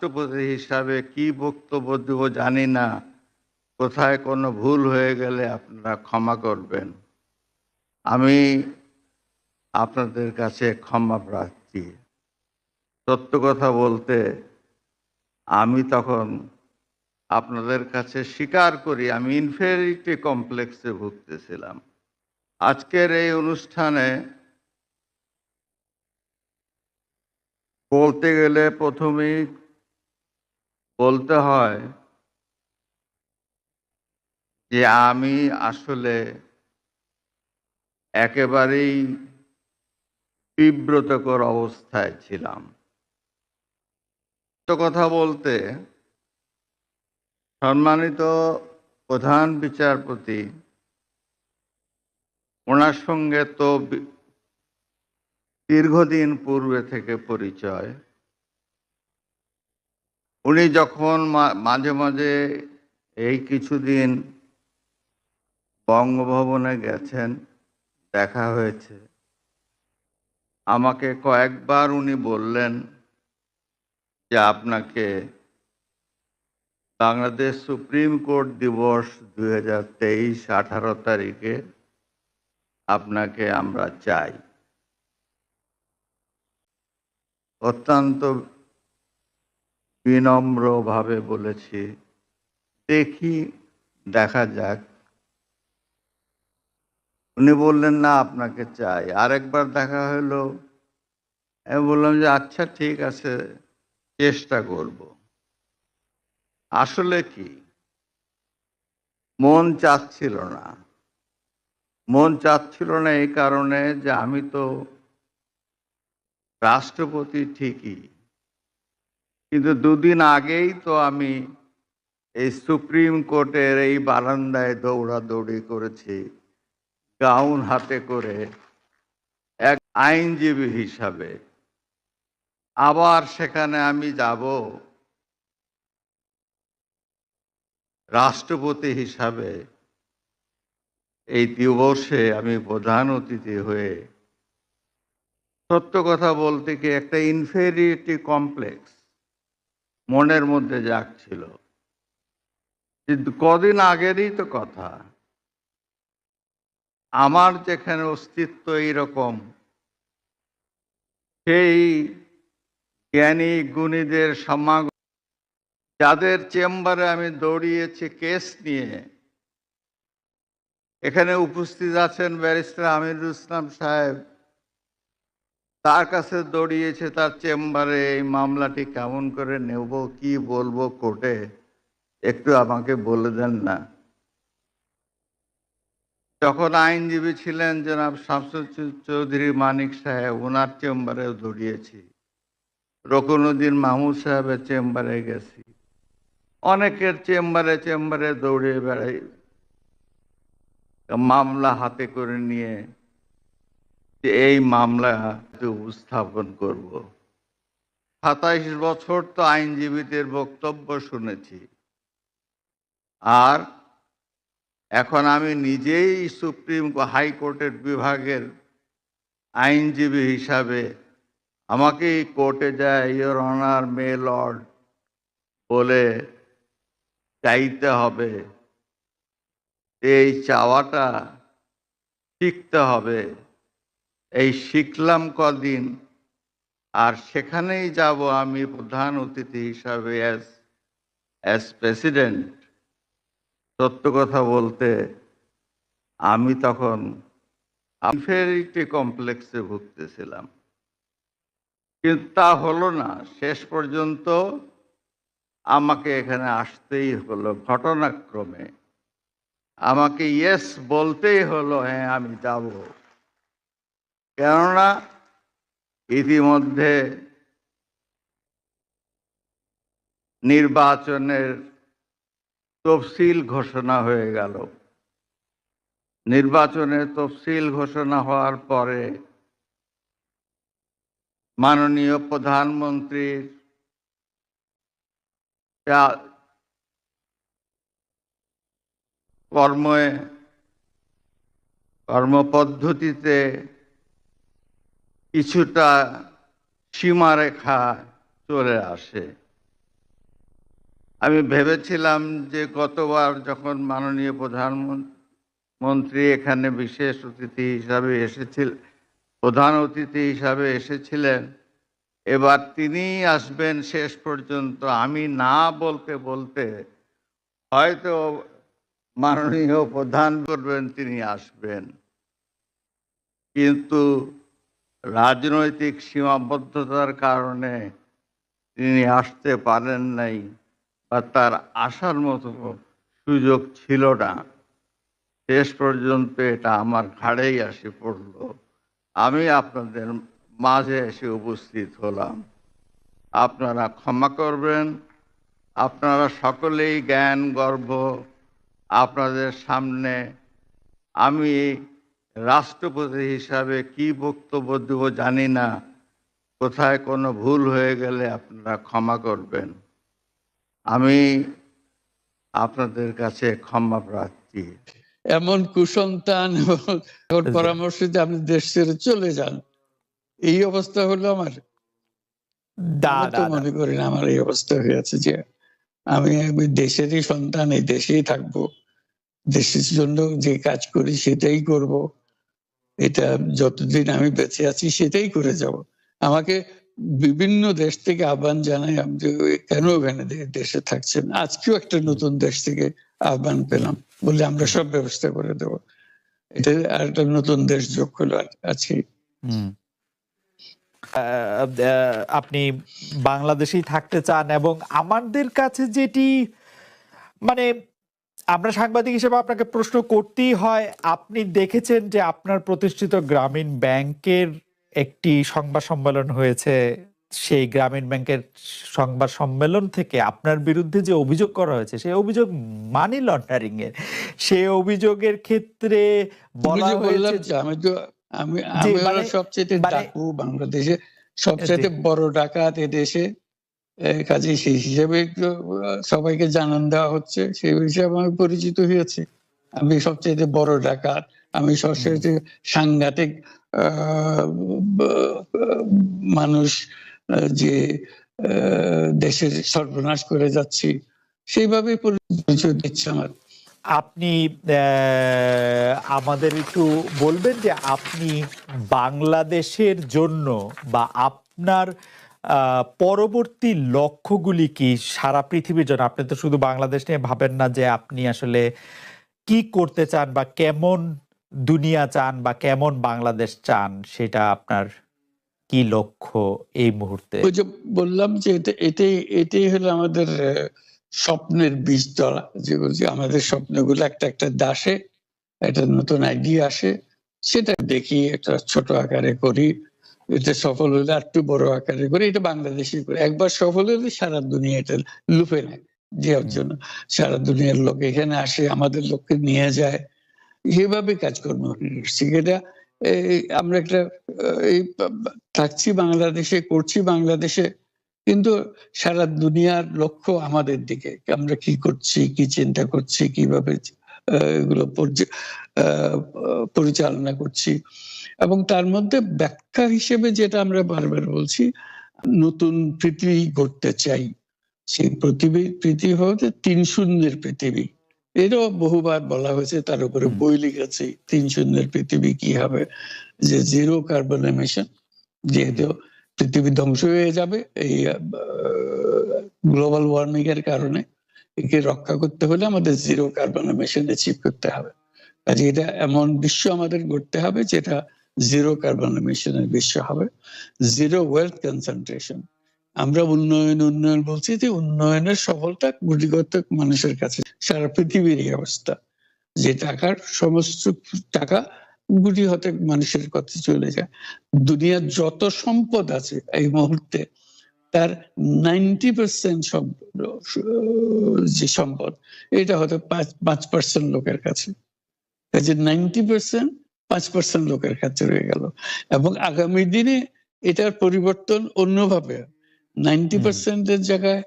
রাষ্ট্রপতি হিসাবে কি বক্তব্য দেব জানি না। কোথায় কোনো ভুল হয়ে গেলে আপনারা ক্ষমা করবেন। আমি আপনাদের কাছে ক্ষমা প্রার্থী। সত্য কথা বলতে আমি তখন আপনাদের কাছে স্বীকার করি, আমি ইনফেরিটি কমপ্লেক্সে ভুগতেছিলাম। আজকের এই অনুষ্ঠানে বলতে গেলে প্রথমেই বলতে হয় যে আমি আসলে একেবারেই তীব্রতকর অবস্থায় ছিলাম। তো কথা বলতে সম্মানিত প্রধান বিচারপতি, ওনার সঙ্গে তো দীর্ঘদিন পূর্বে থেকে পরিচয়। উনি যখন মাঝে মাঝে এই কিছুদিন বঙ্গভবনে গেছেন, দেখা হয়েছে। আমাকে কয়েকবার উনি বললেন যে আপনাকে বাংলাদেশ সুপ্রিম কোর্ট দিবস দু হাজার তেইশ আঠারো তারিখে আপনাকে আমরা চাই। অত্যন্ত বিনম্রভাবে বলেছি, দেখি, দেখা যাক। উনি বললেন, না, আপনাকে চাই। আরেকবার দেখা হলো, আমি বললাম যে আচ্ছা ঠিক আছে, চেষ্টা করব। আসলে কি? মন চাচ্ছিল না। মন চাচ্ছিল না এই কারণে যে, আমি তো রাষ্ট্রপতি ঠিকই। কিন্তু দুদিন আগেই তো আমি এই সুপ্রিম কোর্টের এই বারান্দায় দৌড়াদৌড়ি করেছি, গাউন হাতে করে এক আইনজীবী হিসাবে। আবার সেখানে আমি যাব রাষ্ট্রপতি হিসাবে। এই দিবসে আমি প্রধান অতিথি হয়ে সত্য কথা বলতে কি একটা ইনফেরিটি কমপ্লেক্স মনের মধ্যে জাগছিল। কিন্তু কদিন আগেরই তো কথা। আমার যেখানে অস্তিত্ব এইরকম, সেই জ্ঞানী গুণীদের সমাগম যাদের চেম্বারে আমি দৌড়িয়েছি কেস নিয়ে, এখানে উপস্থিত আছেন ব্যারিস্টার আমিরুল ইসলাম সাহেব তার কাছে দৌড়িয়েছে, তার চেম্বারে এই মামলাটি কেমন করে নেব, কি বলব কোর্টে, একটু আমাকে বলে দেন না। যখন আইনজীবী ছিলেন জনাব শামসুল চৌধুরী মানিক সাহেব ওনার চেম্বারেও দৌড়িয়েছি। রকনুদ্দিন মাহমুদ সাহেবের চেম্বারে গেছি। অনেকের চেম্বারে চেম্বারে দৌড়ে বেড়াই, মামলা হাতে করে নিয়ে এই মামলা উপস্থাপন করব। সাতাইশ বছর তো আইনজীবীদের বক্তব্য শুনেছি। আর এখন আমি নিজেই সুপ্রিম হাইকোর্টের বিভাগের আইনজীবী হিসাবে আমাকে কোর্টে যায় ইয়োর অনার মে লর্ড বলে চাইতে হবে। এই চাওয়াটা শিখতে হবে। এই শিখলাম কদিন, আর সেখানেই যাব আমি প্রধান অতিথি হিসাবে অ্যাজ অ্যাজ প্রেসিডেন্ট সত্য কথা বলতে, আমি তখন ইনফেরিটি কমপ্লেক্সে ভুগতেছিলাম। কিন্তু তা হলো না, শেষ পর্যন্ত আমাকে এখানে আসতেই হলো ঘটনাক্রমে। আমাকে ইয়েস বলতেই হলো হ্যাঁ আমি যাব। কেননা ইতিমধ্যে নির্বাচনের তফসিল ঘোষণা হয়ে গেল। নির্বাচনের তফসিল ঘোষণা হওয়ার পরে মাননীয় প্রধানমন্ত্রীর কর্মে, কর্মপদ্ধতিতে কিছুটা সীমারেখা চলে আসে। আমি ভেবেছিলাম যে গতবার যখন মাননীয় প্রধানমন্ত্রী এখানে বিশেষ অতিথি হিসাবে এসেছিল, প্রধান অতিথি হিসাবে এসেছিলেন, এবার তিনি আসবেন শেষ পর্যন্ত আমি না বলতে বলতে হয়তো মাননীয় প্রধান করবেন তিনি আসবেন। কিন্তু রাজনৈতিক সীমাবদ্ধতার কারণে তিনি আসতে পারেন নাই বা তার আসার মতো সুযোগ ছিল না। শেষ পর্যন্ত এটা আমার ঘাড়েই আসে পড়ল। আমি আপনাদের মাঝে এসে উপস্থিত হলাম। আপনারা ক্ষমা করবেন। আপনারা সকলেই জ্ঞান, গর্ব আপনাদের সামনে আমি রাষ্ট্রপতি হিসাবে কি বক্তব্য দেব জানি না। কোথায় কোনো ভুল হয়ে গেলে আপনারা ক্ষমা করবেন। আমি আপনাদের কাছে ক্ষমা প্রার্থী। এমন কুসন্তান পরামর্শ দিয়ে আপনি দেশ ছেড়ে চলে যান। এই অবস্থা হলো আমার। মনে করি না আমার এই অবস্থা হয়ে হয়েছে যে আমি আমি দেশেরই সন্তান এই দেশেই থাকব। দেশের জন্য যে কাজ করি সেটাই করব। এটা যতদিন আমি বেঁচে আছি সেটাই করে যাব। আমাকে বিভিন্ন দেশ থেকে আহ্বান জানাই যে কেন ওখানে দেশে থাকছেন? আজকেও একটা নতুন দেশ থেকে আহ্বান পেলাম বলে আমরা সব ব্যবস্থা করে দেব। এটা আর একটা নতুন দেশ যোগ হলো আজকে। আপনি বাংলাদেশেই থাকতে চান এবং আমাদের কাছে যেটি মানে আমরা সাংবাদিক হিসেবে আপনাকে প্রশ্ন করতেই হয় আপনি দেখেছেন যে আপনার প্রতিষ্ঠিত গ্রামীণ ব্যাংকের একটি সংবাদ সম্মেলন হয়েছে? সেই গ্রামীণ ব্যাংকের সংবাদ সম্মেলন থেকে আপনার বিরুদ্ধে যে অভিযোগ করা হয়েছে সেই অভিযোগ মানি লন্ডারিং এর সেই অভিযোগের ক্ষেত্রে তুমি বলা হয়েছে আমি তো মানে- সবচেয়ে মানে- ডাকু বাংলাদেশে সবচেয়ে বড় ডাকাত এ দেশে। এই কাজে সেই হিসেবে সবাইকে জানান দেওয়া হচ্ছে। সেই হিসাবে আমি পরিচিত হয়েছি। আমি সবচেয়ে বড় ডাকাত। আমি সবচেয়ে সাংঘাতিক মানুষ যে দেশের সর্বনাশ করে যাচ্ছি। সেইভাবে পরিচয় দিচ্ছে আমার। আপনি আমাদের একটু বলবেন যে আপনি বাংলাদেশের জন্য বা আপনার পরবর্তী লক্ষ্যগুলি কি সারা পৃথিবীর জন্য? আপনি তো শুধু বাংলাদেশ নিয়ে ভাবেন না যে আপনি আসলে কি করতে চান বা কেমন দুনিয়া চান বা কেমন বাংলাদেশ চান, সেটা আপনার কি লক্ষ্য এই মুহূর্তে? ওই যে বললাম যে এটা এটাই এটাই হলো আমাদের স্বপ্নের বীজতলা যেগুলো যে বলছি আমাদের স্বপ্নগুলো একটা একটা দাসে, একটা নতুন আইডিয়া আসে, সেটা দেখি, একটা ছোট আকারে করি। এটা সফল হলে আর একটু বড় আকারে করি এটা বাংলাদেশি করি। একবার সফল হলে সারা দুনিয়া এটা লুপে নেয় দেওয়ার জন্য। সারা দুনিয়ার লোক এখানে আসে আমাদের লোককে নিয়ে যায়। সেভাবে কাজকর্ম এটা এই আমরা একটা এই থাকছি বাংলাদেশে করছি বাংলাদেশে কিন্তু সারা দুনিয়ার লক্ষ্য আমাদের দিকে। আমরা কি করছি কি চিন্তা করছি কীভাবে এগুলো পরিচালনা করছি। এবং তার মধ্যে ব্যাখ্যা হিসেবে যেটা আমরা বারবার বলছি নতুন পৃথিবী গড়তে চাই। সেই পৃথিবী পৃথিবী হচ্ছে তিন শূন্যের পৃথিবী। এরও বহুবার বলা হয়েছে তার উপরে বই লিখেছি তিন শূন্যের পৃথিবী কি হবে? যে জিরো কার্বন এমিশন যেহেতু পৃথিবী ধ্বংস হয়ে যাবে এই গ্লোবাল ওয়ার্মিং এর কারণে। একে রক্ষা করতে হলে আমাদের জিরো কার্বন এমিশন অ্যাচিভ করতে হবে। কাজে এটা এমন বিশ্ব আমাদের গড়তে হবে যেটা জিরো কার্বন এমিশনের বিশ্ব হবে। জিরো ওয়েলথ কনসেন্ট্রেশন আমরা উন্নয়ন উন্নয়ন বলছি যে উন্নয়নের সফলতা গুটিগত মানুষের কাছে। সারা পৃথিবীর এই অবস্থা। যে টাকার সমস্ত টাকা গুটি হতে মানুষের কাছে চলে যায়। দুনিয়ার যত সম্পদ আছে এই মুহূর্তে তার নাইনটি পার্সেন্ট যে সম্পদ এটা হয়তো পাঁচ পাঁচ পার্সেন্ট লোকের কাছে। কাজে নাইনটি পার্সেন্ট পাঁচ পার্সেন্ট লোকের কাছে রয়ে গেল। এবং আগামী দিনে এটার পরিবর্তন অন্যভাবে নাইনটি পার্সেন্টের জায়গায়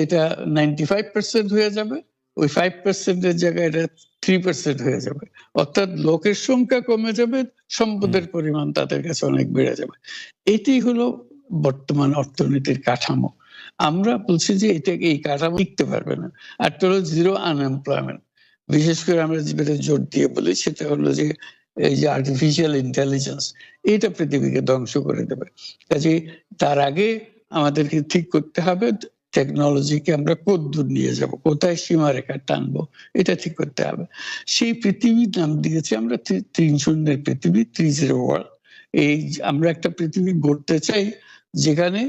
এটা নাইনটি ফাইভ পার্সেন্ট হয়ে যাবে ওই ফাইভ পার্সেন্টের জায়গায় এটা থ্রি পার্সেন্ট হয়ে যাবে। অর্থাৎ লোকের সংখ্যা কমে যাবে সম্পদের পরিমাণ তাদের কাছে অনেক বেড়ে যাবে। এটি হলো বর্তমান অর্থনীতির কাঠামো। আমরা বলছি যে এটা এই কাঠামো টিকতে পারবে না। আর তো জিরো আনএমপ্লয়মেন্ট বিশেষ করে আমরা যেটা জোর দিয়ে বলি সেটা হলো যে এই যে আর্টিফিশিয়াল ইন্টেলিজেন্স এটা পৃথিবীকে ধ্বংস করে দেবে। কাজে তার আগে আমাদেরকে ঠিক করতে হবে টেকনোলজিকে আমরা কদ্দূর নিয়ে যাব, কোথায় সীমারেখা টানবো, এটা ঠিক করতে হবে। সেই পৃথিবীর নাম দিয়েছি আমরা তিন শূন্যের পৃথিবী থ্রি জিরো ওয়ার্ল্ড এই আমরা একটা পৃথিবী গড়তে চাই যেখানে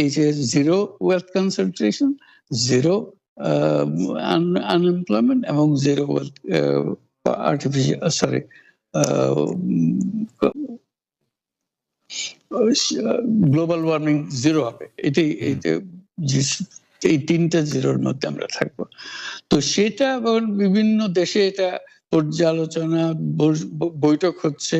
এই যে zero wealth concentration zero unemployment এবং zero wealth artificial sorry global warming zero হবে। এটাই এই যে এই তিনটা জিরোর মধ্যে আমরা থাকব। তো সেটা বিভিন্ন দেশে এটা পর্যালোচনা বৈঠক হচ্ছে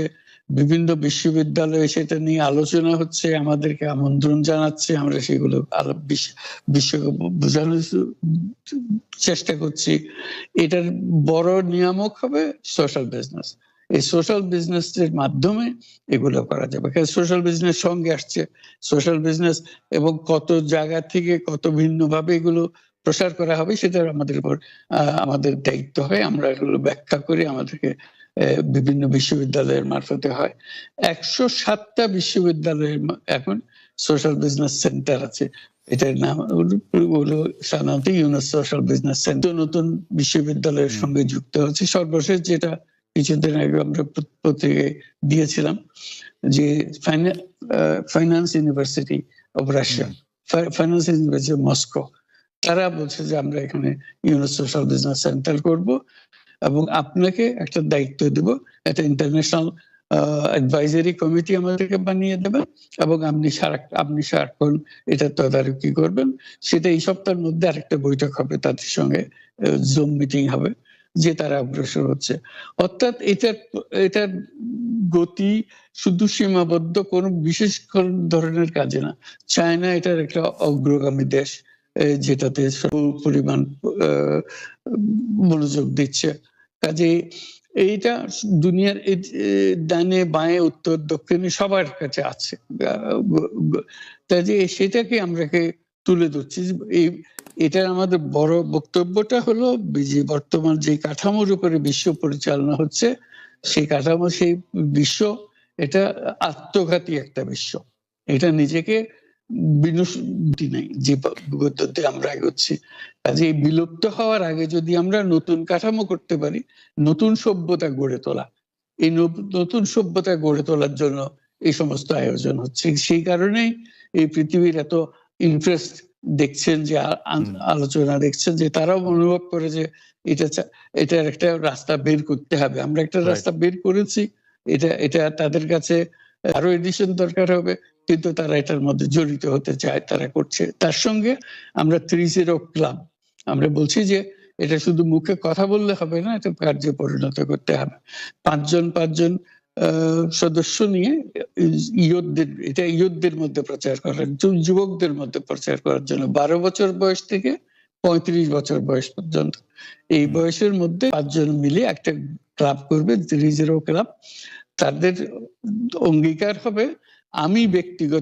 বিভিন্ন বিশ্ববিদ্যালয়ে সেটা নিয়ে আলোচনা হচ্ছে, আমাদেরকে আমন্ত্রণ জানাচ্ছে, আমরা সেগুলো বিশ্বকে বোঝানোর চেষ্টা করছি। এটার বড় নিয়ামক হবে সোশ্যাল বিজনেস এই সোশ্যাল বিজনেস এর মাধ্যমে এগুলো করা যাবে। সোশ্যাল বিজনেস সঙ্গে আসছে। সোশ্যাল বিজনেস এবং কত জায়গা থেকে কত ভিন্ন ভাবে এগুলো প্রসার করা হবে সেটা আমাদের উপর আমাদের দায়িত্ব হয়। আমরা এগুলো ব্যাখ্যা করি আমাদেরকে বিভিন্ন বিশ্ববিদ্যালয়ের মারফতে হয়। একশো সাতটা বিশ্ববিদ্যালয়ের এখন সোশ্যাল বিজনেস সেন্টার আছে। এটার নাম হলো- সাধারণত ইউনেস সোশ্যাল বিজনেস সেন্টার নতুন বিশ্ববিদ্যালয়ের। সঙ্গে যুক্ত হচ্ছে। সর্বশেষ যেটা কিছুদিন আগে আমরা পত্রিকায় দিয়েছিলাম যে finance university of Russia finance university Moscow তারা বলছে যে আমরা এখানে ইউনেস সোশ্যাল বিজনেস সেন্টার করব। এবং আপনাকে একটা দায়িত্ব দেব। একটা ইন্টারন্যাশনাল অ্যাডভাইজারি কমিটি আমাদেরকে বানিয়ে দেবেন এবং আপনি সারা, আপনি সারাক্ষণ এটা তদারকি করবেন। সেটা এই সপ্তাহের মধ্যে আরেকটা বৈঠক হবে তাদের সঙ্গে জুম মিটিং হবে, যে তারা অগ্রসর হচ্ছে। অর্থাৎ এটার এটার গতি শুধু সীমাবদ্ধ কোন বিশেষ ধরনের কাজে না। চায়না এটার একটা অগ্রগামী দেশ যেটাতে পরিমাণ মনোযোগ দিচ্ছে। কাজে এইটা দুনিয়ার ডানে বাঁয়ে, উত্তর দক্ষিণে সবার কাছে আছে। কাজে সেটাকে আমরাকে তুলে ধরছি। এই এটার আমাদের বড় বক্তব্যটা হলো যে বর্তমান যে কাঠামোর উপরে বিশ্ব পরিচালনা হচ্ছে, সেই কাঠামো, সেই বিশ্ব, এটা আত্মঘাতী একটা বিশ্ব। এটা নিজেকে নাই যে আমরা এগোচ্ছি। কাজে এই বিলুপ্ত হওয়ার আগে যদি আমরা নতুন কাঠামো করতে পারি নতুন সভ্যতা গড়ে তোলা এই নতুন সভ্যতা গড়ে তোলার জন্য এই সমস্ত আয়োজন হচ্ছে। সেই কারণেই এই পৃথিবীর এত ইন্টারেস্ট দেখছেন যে। আলোচনা দেখছেন যে তারাও অনুভব করে যে এটা এটার একটা রাস্তা বের করতে হবে। আমরা একটা রাস্তা বের করেছি এটা এটা তাদের কাছে আরও এডিশন দরকার হবে। কিন্তু তারা এটার মধ্যে জড়িত হতে চায় তারা করছে। তার সঙ্গে আমরা থ্রি জিরো ক্লাব। আমরা বলছি যে এটা শুধু মুখে কথা বললে হবে না এটা কার্যে পরিণত করতে হবে। পাঁচজন পাঁচজন সদস্য নিয়ে ইয়তদের এটা ইয়তদের মধ্যে প্রচার করার যুবকদের মধ্যে প্রচার করার জন্য বারো বছর বয়স থেকে পঁয়ত্রিশ বছর বয়স পর্যন্ত। এই বয়সের মধ্যে পাঁচজন মিলে একটা ক্লাব করবে জিরো ক্লাব। তাদের অঙ্গীকার হবে আমি ব্যক্তিগত